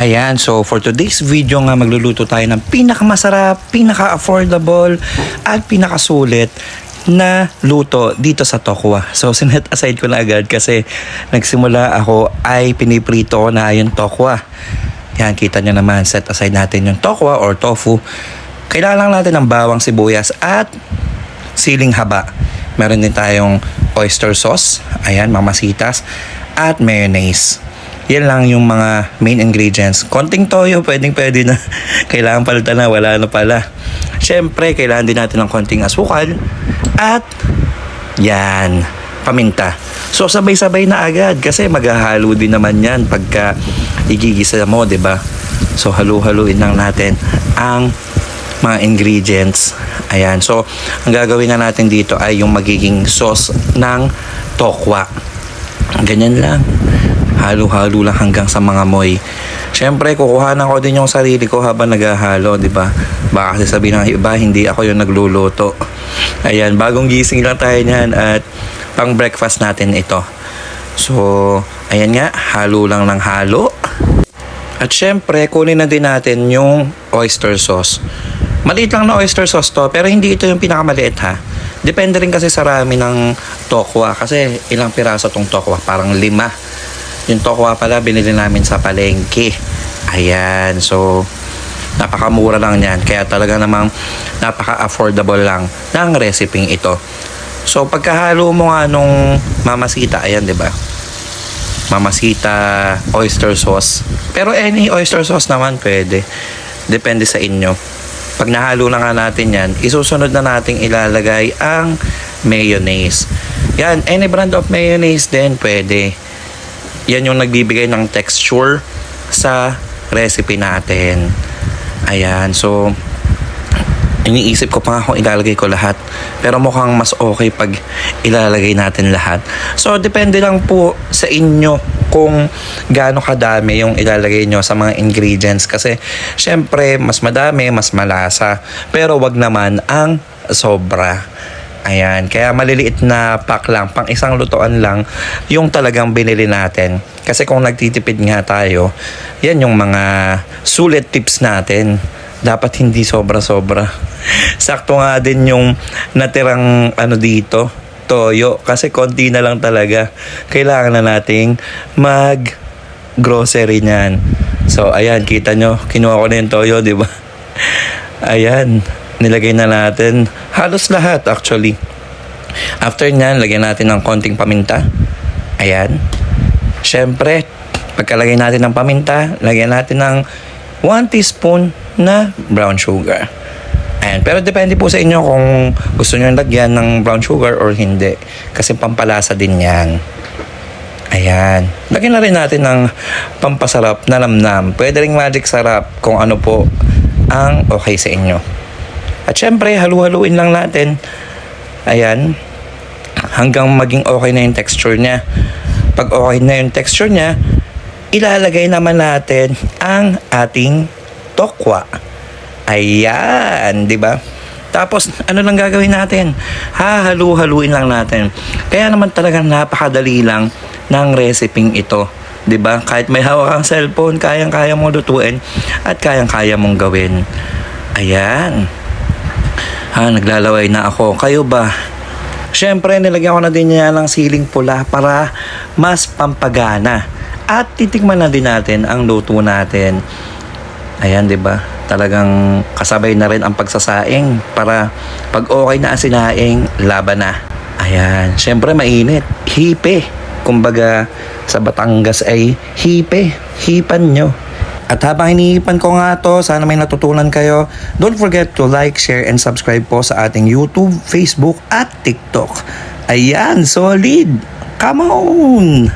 Ayan, so for today's video nga magluluto tayo ng pinakamasarap, pinaka-affordable, at pinakasulit na luto dito sa Tokwa. So sinet aside ko na agad kasi nagsimula ako ay piniprito ko na yung Tokwa. Yan, kita nyo naman, set aside natin yung Tokwa or tofu. Kailangan lang natin ng bawang sibuyas at siling haba. Meron din tayong oyster sauce, ayan, mamasitas, at mayonnaise. Yan lang yung mga main ingredients. Konting toyo, pwedeng pwede na. kailangan palitan na, wala na pala. Siyempre, kailangan din natin ng konting asukal. At, yan, paminta. So, sabay-sabay na agad kasi maghahalo din naman yan pagka igigisa mo, 'di ba? So, halu-haluin lang natin ang mga ingredients. Ayan. So, ang gagawin na natin dito ay yung magiging sauce ng tokwa. Ganyan lang. Halo-halo lang hanggang sa mga moy. Siyempre, kukuhanan ko din yung sarili ko habang naghahalo, di ba? Baka kasi sabihin ng iba, hindi ako yung nagluluto. Ayan, bagong gising lang tayo niyan at pang breakfast natin ito. So, ayan nga, halo lang ng halo. At syempre, kunin na din natin yung oyster sauce. Maliit lang na oyster sauce to, pero hindi ito yung pinakamaliit ha. Depende rin kasi sa rami ng tokwa. Kasi ilang piraso tong tokwa? Parang lima. Yung tokwa pala, binili namin sa palengke. Ayan, so napakamura lang yan. Kaya talaga namang napaka-affordable lang ng recipe ito. So pagkahalo mo nga nung mamasita, ayan 'di ba? Mamasita oyster sauce. Pero any oyster sauce naman pwede. Depende sa inyo. Pag nahalo na nga natin yan, isusunod na nating ilalagay ang mayonnaise. Yan, any brand of mayonnaise din pwede. Yan yung nagbibigay ng texture sa recipe natin. Ayan, so iniisip ko pa nga kung ilalagay ko lahat. Pero mukhang mas okay pag ilalagay natin lahat. So, depende lang po sa inyo kung gaano kadami yung ilalagay nyo sa mga ingredients. Kasi, syempre, mas madami, mas malasa. Pero wag naman ang sobra. Ayan, kaya maliliit na pack lang, pang isang lutuan lang, yung talagang binili natin. Kasi kung nagtitipid nga tayo, yan yung mga sulit tips natin dapat hindi sobra-sobra. Sakto nga din yung natirang ano dito, toyo. Kasi konti na lang talaga. Kailangan na nating mag grocery niyan. So, ayan, kita nyo, kinuha ko na yung toyo, di ba? Ayan, nilagay na natin. Halos lahat, actually. After nyan, lagyan natin ng konting paminta. Ayan. Siyempre, pagkalagay natin ng paminta, lagyan natin ng 1 teaspoon na brown sugar. Ayan. Pero depende po sa inyo kung gusto nyo lagyan ng brown sugar or hindi. Kasi pampalasa din yan. Ayan. Lagyan na rin natin ng pampasarap na namnam. Pwede rin magic sarap kung ano po ang okay sa inyo. At syempre, halu-haluin lang natin. Ayan. Hanggang maging okay na yung texture niya. Pag okay na yung texture niya, ilalagay naman natin ang ating tokwa. Ayan, di ba? Tapos, ano lang gagawin natin? Hahalu-haluin lang natin. Kaya naman talagang napakadali lang ng recipe ito. 'di ba? Kahit may hawak kang cellphone, kayang-kaya mong lutuin at kayang-kaya mong gawin. Ayan. Ha, naglalaway na ako. Kayo ba? Siyempre, nilagyan ko na din niya ng siling pula para mas pampagana. At titikman na din natin ang luto natin. Ayan, 'di ba? Talagang kasabay na rin ang pagsasaing para pag okay na ang sinaing, laban na. Ayan, syempre mainit. Hipe. Kumbaga sa Batangas ay hipe. Hipan nyo. At habang hinihipan ko nga to, sana may natutunan kayo. Don't forget to like, share, and subscribe po sa ating YouTube, Facebook, at TikTok. Ayan, solid! Come on!